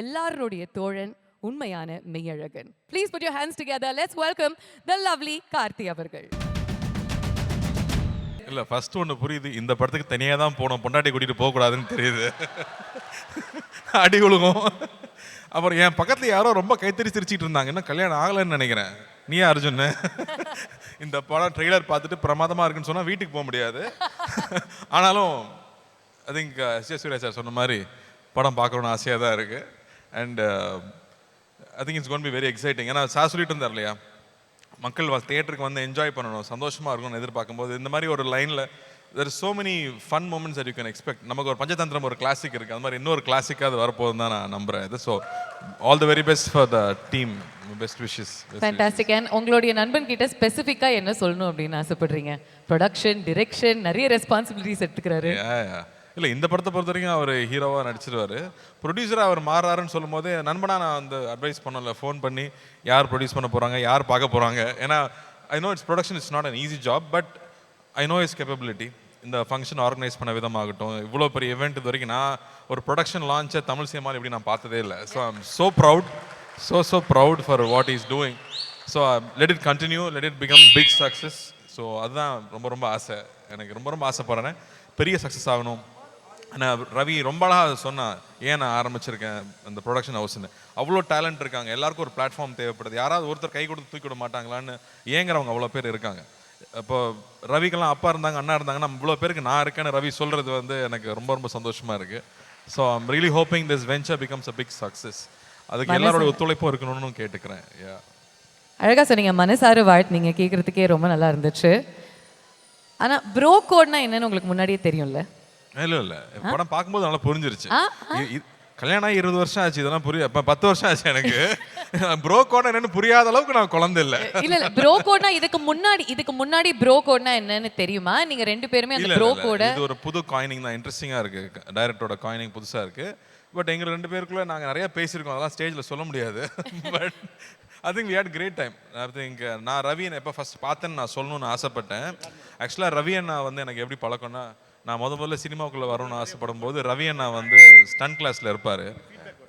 எல்லாருடைய தோழன் உண்மையான Meiyazhagan. Please put your hands together let's welcome the lovely Karthi அவர்கள். இல்ல ஃபர்ஸ்ட் ஒன்று புரியுது. இந்த படத்துக்கு தனியாக தான் போனோம். பொண்டாட்டி கூட்டிட்டு போகக்கூடாதுன்னு தெரியுது. அடி விழுகும் அப்புறம் என் பக்கத்துல யாரோ ரொம்ப கைத்தறி சிரிச்சிட்டு இருந்தாங்க. இன்னும் கல்யாணம் ஆகலைன்னு நினைக்கிறேன். நீயா அர்ஜுன்? இந்த படம் ட்ரெய்லர் பார்த்துட்டு பிரமாதமா இருக்குன்னு சொன்னா வீட்டுக்கு போக முடியாது. ஆனாலும் ஐ திங்க் சூர்யா சார் சொன்ன மாதிரி படம் பார்க்கணும்னு ஆசையாக தான் இருக்குது and I think it's gonna be very exciting ஏன்னா சார் சொல்லிட்டு இருந்தார் இல்லையா? மக்கள் தியேட்டருக்கு வந்து என்ஜாய் பண்ணணும் சந்தோஷமா இருக்கணும்னு எதிர்பார்க்கும்போது இந்த மாதிரி ஒரு லைனில் there so many fun moments that you can expect நமக்கு ஒரு பஞ்சதந்திரம் ஒரு கிளாசிக் இருக்குது அது மாதிரி இன்னொரு கிளாசிக்காக அது வரப்போகுதுன்னு தான் நான் நம்புறேன். இது so all the very best for the team best wishes fantastic and உங்களுடைய நண்பன் கிட்ட ஸ்பெசிஃபிக்கா என்ன சொல்லணும் அப்படின்னு ஆசைப்படுறீங்க? ப்ரொடக்ஷன் டிரெக்ஷன் நிறைய ரெஸ்பான்சிபிலிட்டிஸ் எடுத்துக்கிறாரு. இல்லை இந்த படத்தை பொறுத்த வரைக்கும் அவர் ஹீரோவாக நடிச்சிருவார். ப்ரொடியூசராக அவர் மாறாருன்னு சொல்லும் போதே நண்பனா நான் வந்து அட்வைஸ் பண்ணல ஃபோன் பண்ணி யார் ப்ரொடியூஸ் பண்ண போகிறாங்க யார் பார்க்க போகிறாங்க ஏன்னா I know it's production it's not an easy job but I know is capability இந்த ஃபங்க்ஷன் ஆர்கனைஸ் பண்ண விதமாகட்டும் இவ்வளோ பெரிய இவெண்ட் இது வரைக்கும் நான் ஒரு ப்ரொடக்ஷன் லான்ச்சை தமிழ் சினிமாவில் இப்படி நான் பார்த்ததே இல்லை. So I'm so proud so so proud for what is doing so let it continue let it become big success so அதுதான் ரொம்ப ரொம்ப ஆசை. எனக்கு ரொம்ப ரொம்ப ஆசைப்படுறேன். பெரிய சக்ஸஸ் ஆகணும். நான் ரவி ரொம்ப அழகாக சொன்னான் ஏன் நான் ஆரம்பிச்சிருக்கேன் அந்த ப்ரொடக்ஷன் ஹவுஸ்னு அவ்வளோ டேலண்ட் இருக்காங்க. எல்லாருக்கும் ஒரு பிளாட்ஃபார்ம் தேவைப்படுது. யாராவது ஒருத்தர் கை கொடுத்து தூக்கி விட மாட்டாங்களான்னு ஏங்குறவங்க அவ்வளோ பேர் இருக்காங்க. இப்போ ரவிக்கெல்லாம் அப்பா இருந்தாங்க அண்ணா இருந்தாங்கன்னா இவ்வளோ பேருக்கு நான் இருக்கேன்னு ரவி சொல்கிறது வந்து எனக்கு ரொம்ப ரொம்ப சந்தோஷமாக இருக்குது so I'm really hoping this venture becomes a big success அதுக்கு எல்லாரோட ஒத்துழைப்பும் இருக்கணும்னு கேட்டுக்கிறேன். யா அழகா சொன்னீங்க. மனசார வாழ்த்துனீங்க கேட்கறதுக்கே ரொம்ப நல்லா இருந்துச்சு. ஆனா ப்ரோ கோட்னா என்னன்னு உங்களுக்கு முன்னாடியே தெரியும்ல? இல்ல இல்ல. படம் பார்க்கும்போது நல்லா புரிஞ்சிருச்சு. கல்யாணம் ஆகி இருபது வருஷம் ஆச்சு இதெல்லாம் புரிய பத்து வருஷம் ஆச்சு எனக்கு. ப்ரோ என்னன்னு புரியாத அளவுக்கு நான் குழந்தை இல்ல. இல்ல இல்ல. ப்ரோ கோட்னா இதுக்கு முன்னாடி இதுக்கு முன்னாடி ப்ரோ கோட்னா என்னன்னு தெரியுமா? நீங்க ரெண்டு பேருமே அந்த ப்ரோ. கோட இது ஒரு புது காயினிங் தான். இன்ட்ரெஸ்டிங்கா இருக்கு. டைரக்டரோட காயினிங் புதுசா இருக்கு. பட் எங்க ரெண்டு பேருக்குள்ள நாங்க நிறைய பேசியிருக்கோம். அதெல்லாம் ஸ்டேஜ்ல சொல்ல முடியாது. But I think we had great time I think நான் ரவி எப்போ ஃபர்ஸ்ட் பார்த்தேன்னு நான் சொல்லணும்னு ஆசைப்பட்டேன். ஆக்சுவலாக ரவி அண்ணா வந்து எனக்கு எப்படி பழக்கம்னா நான் முத முதல்ல சினிமாவுக்குள்ளே வரணும்னு ஆசைப்படும் போது ரவி அண்ணா வந்து ஸ்டன் கிளாஸில் இருப்பார்.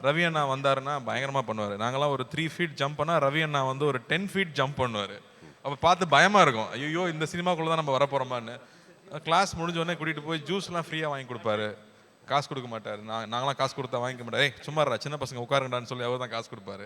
ரவி அண்ணா வந்தாருன்னா பயங்கரமாக பண்ணுவார். நாங்களாம் ஒரு த்ரீ ஃபீட் ஜம்ப் பண்ணால் ரவி அண்ணா வந்து ஒரு டென் ஃபீட் ஜம்ப் பண்ணுவார். அப்போ பார்த்து பயமாக இருக்கும். ஐயோ இந்த சினிமாக்குள்ளே தான் நம்ம வர போறோமான்னு கிளாஸ் முடிஞ்ச உடனே போய் ஜூஸ்லாம் ஃப்ரீயாக வாங்கி கொடுப்பாரு. காசு கொடுக்க மாட்டார். நான் நாங்களாம் காசு கொடுத்தா வாங்கிக்க மாட்டேன் ஏய் சும்மா சின்ன பசங்க உட்காருங்கடான்னு சொல்லி அவர் தான் காசு கொடுப்பாரு.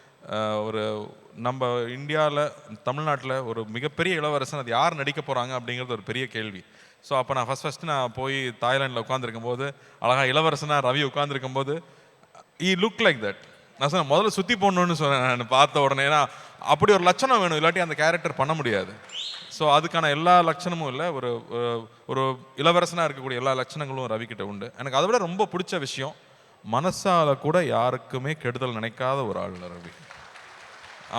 ஒரு நம்ம இந்தியாவில் தமிழ்நாட்டில் ஒரு மிகப்பெரிய இளவரசன் அது யார் நடிக்க போகிறாங்க அப்படிங்கிறது ஒரு பெரிய கேள்வி. ஸோ அப்போ நான் ஃபஸ்ட் ஃபஸ்ட்டு நான் போய் தாய்லாண்டில் உட்காந்துருக்கும் போது அழகாக இளவரசனாக ரவி உட்காந்துருக்கும் போது ஈ லுக் லைக் தட் நான் சொன்னேன் முதல்ல சுற்றி போடணும்னு சொன்னேன் நான் பார்த்த உடனே. ஏன்னா அப்படி ஒரு லட்சணம் வேணும் இல்லாட்டி அந்த கேரக்டர் பண்ண முடியாது. ஸோ அதுக்கான எல்லா லட்சணமும் இல்லை ஒரு ஒரு- இளவரசனாக இருக்கக்கூடிய எல்லா லட்சணங்களும் ரவிக்கிட்ட உண்டு. எனக்கு அதை விட ரொம்ப பிடிச்ச விஷயம் மனசால் கூட யாருக்குமே கெடுதல் நினைக்காத ஒரு ஆள் ரவி.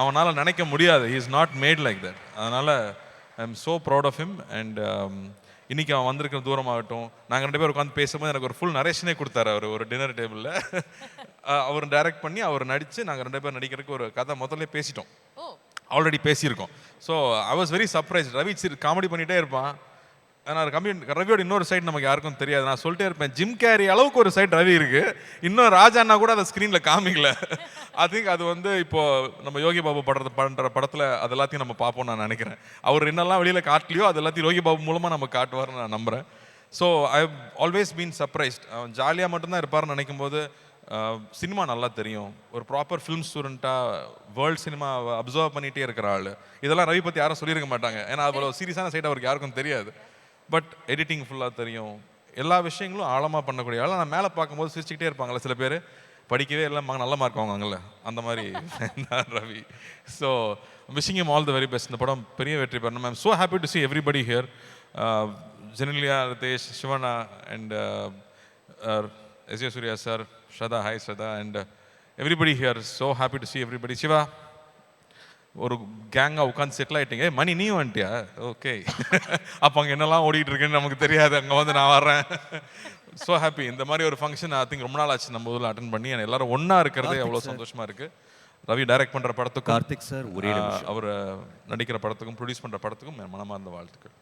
அவனால் நினைக்க முடியாது. Is not made like that அதனால் I am so proud of him and இன்னைக்கு அவன் வந்திருக்கிற தூரமாகட்டும் நாங்கள் ரெண்டு பேர் உட்காந்து பேசும்போது எனக்கு ஒரு ஃபுல் நரேஷனே கொடுத்தாரு அவர் ஒரு டின்னர் டேபிளில் அவர் டைரக்ட் பண்ணி அவர் நடித்து நாங்கள் ரெண்டு பேர் நடிக்கிறதுக்கு ஒரு கதை முதல்ல பேசிட்டோம். ஆல்ரெடி பேசியிருக்கோம். So I was very surprise Ravi comedy பண்ணிகிட்டே இருப்பான். ஆனால் கம்மி ரவியோட இன்னொரு சைடு நமக்கு யாருக்கும் தெரியாது. நான் சொல்லிட்டே இருப்பேன் ஜிம் கேரி அளவுக்கு ஒரு சைடு ரவி இருக்கு. இன்னும் ராஜாண்ணா கூட அதை ஸ்க்ரீனில் காமிக்கல. ஐ திங்க் அது வந்து இப்போ நம்ம யோகி பாபு படத்தை பண்ணுற படத்தில் அது எல்லாத்தையும் நம்ம பார்ப்போம் நான் நினைக்கிறேன். அவர் என்னெல்லாம் வெளியில் காட்டலையோ அது எல்லாத்தையும் யோகி பாபு மூலமாக நம்ம காட்டுவார்னு நான் நம்புகிறேன் so I always been surprised அவன் ஜாலியாக மட்டும்தான் இருப்பார்னு நினைக்கும் போது சினிமா நல்லா தெரியும். ஒரு ப்ராப்பர் ஃபிலிம் ஸ்டூடெண்ட்டாக வேர்ல்ட் சினிமா அப்சர்வ் பண்ணிகிட்டே இருக்கிற ஆள். இதெல்லாம் ரவி பற்றி யாரும் சொல்லியிருக்க மாட்டாங்க. ஏன்னா அவ்வளோ சீரியஸான சைடு அவருக்கு யாருக்கும் தெரியாது. பட் எடிட்டிங் ஃபுல்லாக தெரியும். எல்லா விஷயங்களும் ஆழமாக பண்ணக்கூடிய ஆள். நான் மேலே பார்க்கும்போது சிரிச்சுக்கிட்டே இருப்பாங்கல்ல சில பேர். படிக்கவே இல்லை மகன் நல்ல மார்க் வாங்குவாங்கல்ல. அந்த மாதிரி Ravi. So wishing him all the very best இந்த படம் பெரிய வெற்றி பெறணும் I'm so happy to see everybody here Genelia Riteish Shivana and S A Suriya sir Shraddha hi Shraddha and everybody here so happy to see everybody Siva ஒரு கேங்காக உட்காந்து settle ஆயிட்டீங்க. ஏய், மணி நீ வந்துட்டியா? ஓகே அப்போ அங்கே என்னெல்லாம் ஓடிட்டு இருக்குன்னு நமக்கு தெரியாது. அங்கே வந்து நான் வர்றேன். ஸோ ஹாப்பி இந்த மாதிரி ஒரு ஃபங்க்ஷன் ஐ திங்க் ரொம்ப நாள் ஆச்சு நம்ம ஊரில் அட்டன் பண்ணி. எல்லாரும் ஒன்றா இருக்கிறதே அவ்வளோ சந்தோஷமா இருக்கு. ரவி டைரக்ட் பண்ணுற படத்துக்கும் கார்த்திக் சார் ஒரே. அவர் நடிக்கிற படத்துக்கும் ப்ரொடியூஸ் பண்ணுற படத்துக்கும் மனமார்ந்த வாழ்த்துக்கள்.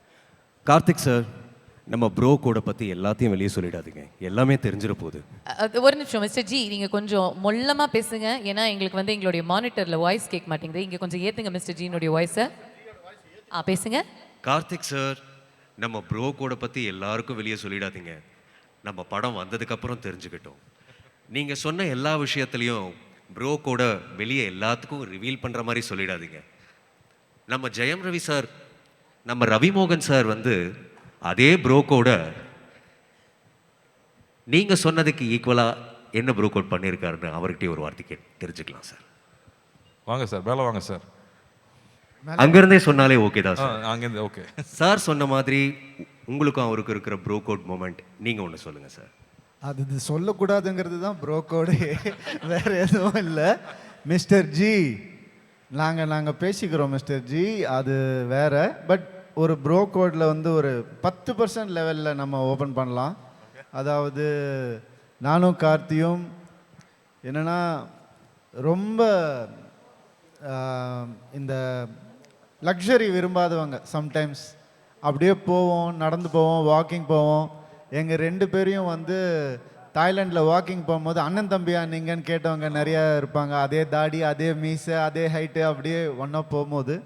கார்த்திக் சார் நம்ம ப்ரோ கோட பத்தி எல்லாத்தையும் வெளியே சொல்லிடாதீங்க. எல்லாமே தெரிஞ்சிட போகுது அது ஒரு நிமிஷம் மிஸ்டர் ஜி நீங்க கொஞ்சம் மொல்லமா பேசுங்க. ஏன்னா எங்களுக்கு வந்து எங்களுடைய மானிட்டர்ல வாய்ஸ் கேட்க மாட்டேங்குது. இங்க கொஞ்சம் ஏத்துங்க மிஸ்டர் ஜினுடைய வாய்ஸை ஆ பேசுங்க. கார்த்திக் சார் நம்ம ப்ரோ கோட பத்தி எல்லாருக்கும் வெளியே சொல்லிடாதீங்க. நம்ம படம் வந்ததுக்கு அப்புறம் தெரிஞ்சுக்கிட்டோம். நீங்க சொன்ன எல்லா விஷயத்துலையும் ப்ரோ கோட வெளியே எல்லாத்துக்கும் ரிவீல் பண்ற மாதிரி சொல்லிடாதீங்க. நம்ம ஜெயம் ரவி சார் நம்ம ரவி மோகன் சார் வந்து அதே ப்ரோ கோட நீங்க சொன்னதுக்கு ஈக்குவலா என்ன ப்ரோ கோட் பண்ணியிருக்காருன்னு அவர்கிட்டயே ஒரு வார்த்தை கேட்டு தெரிஞ்சுக்கலாம் சார். வாங்க சார் மேலே வாங்க சார். அங்கிருந்தே சொன்னாலே ஓகே தான் சார். அங்கேருந்து ஓகே சார் சொன்ன மாதிரி உங்களுக்கும் அவருக்கும் இருக்கிற ப்ரோ கோட் மூமெண்ட் நீங்க ஒன்று சொல்லுங்க சார். அது இது சொல்லக்கூடாதுங்கிறது தான் ப்ரோக்கோடு வேற எதுவும் இல்லை. மிஸ்டர் ஜி நாங்கள் நாங்கள் பேசிக்கிறோம் மிஸ்டர் ஜி அது வேற. பட் ஒரு ப்ரோ கோடில் வந்து ஒரு பத்து பர்சன்ட் லெவலில் நம்ம ஓப்பன் பண்ணலாம். அதாவது நானும் கார்த்தியும் என்னென்னா ரொம்ப இந்த லக்ஸரி விரும்பாதவங்க சம்டைம்ஸ் அப்படியே போவோம் நடந்து போவோம் வாக்கிங் போவோம். எங்கள் ரெண்டு பேரையும் வந்து தாய்லாண்டில் வாக்கிங் போகும்போது அண்ணன் தம்பியா நீங்கன்னு கேட்டவங்க நிறையா இருப்பாங்க. அதே தாடி அதே மீசை அதே ஹைட்டு அப்படியே ஒன்றா போகும்போது.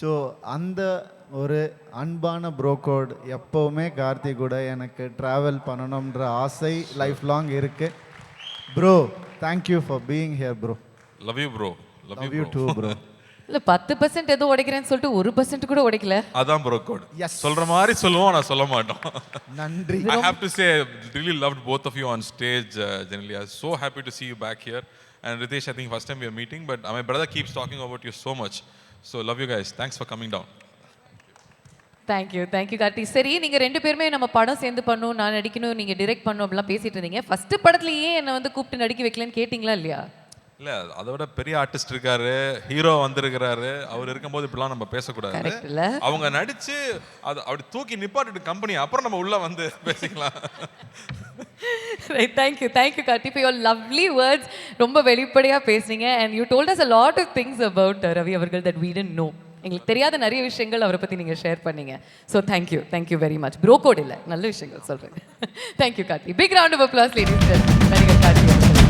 ஸோ அந்த ஒரு அன்பான ப்ரோக்கோட் எப்போவுமே கார்த்தி கூட எனக்கு ட்ராவல் பண்ணணுன்ற ஆசை லைஃப் லாங் இருக்குது bro thank you for being here bro love you bro love love you you too bro இல்ல பத்து பர்சன்ட் ஏதோ உடைக்கிறேன்னு சொல்லிட்டு ஒரு பர்சன்ட் கூட உடைக்கல அதான் ப்ரோ கோட். சொல்ற மாதிரி சொல்லுவோம் நான் சொல்ல மாட்டோம் நன்றி I have to say, I really loved both of you on stage, uh, generally. I was so happy to see you back here. And Ritesh, I think first time we are meeting, but uh, my brother keeps talking about you so much. So love you thank you thank you Karthi சரி நீங்க ரெண்டு பேருமே நம்ம படம் சேர்ந்து பண்ணணும் நான் நடிக்கணும் நீங்க டிரெக்ட் பண்ணணும் அப்படிலாம் பேசிட்டு இருந்தீங்க. ஃபர்ஸ்ட் படத்துலயே என்ன வந்து கூப்பிட்டு நடிக்க வைக்கலன்னு கேட்டிங்களா இல்லையா? இல்ல அதை விட பெரிய ஆர்டிஸ்ட் இருக்காரு ஹீரோ வந்திருக்கிறாரு. அவர் இருக்கும்போது இப்படிலாம் நம்ம பேசக்கூடாது? அவங்க நடிச்சு அது அப்படி தூக்கி நிப்பாட்டிட்டு கம்பெனி அப்புறம் நம்ம உள்ள வந்து பேசிக்கலாம். Right thank you thank you Karthi for your lovely words ரொம்ப வெளிப்படையாக பேசுனீங்க. And you told us a lot of things about Ravi அவர்கள் தட் வீ டென்ட் நோ எங்களுக்கு தெரியாத நிறைய விஷயங்கள் அவரை பற்றி நீங்கள் ஷேர் பண்ணீங்க. So thank you thank you very much bro code இல்லை. நல்ல விஷயங்கள் சொல்கிறேன் thank you Karthi. Big round of applause ladies நடிகர் கார்த்தி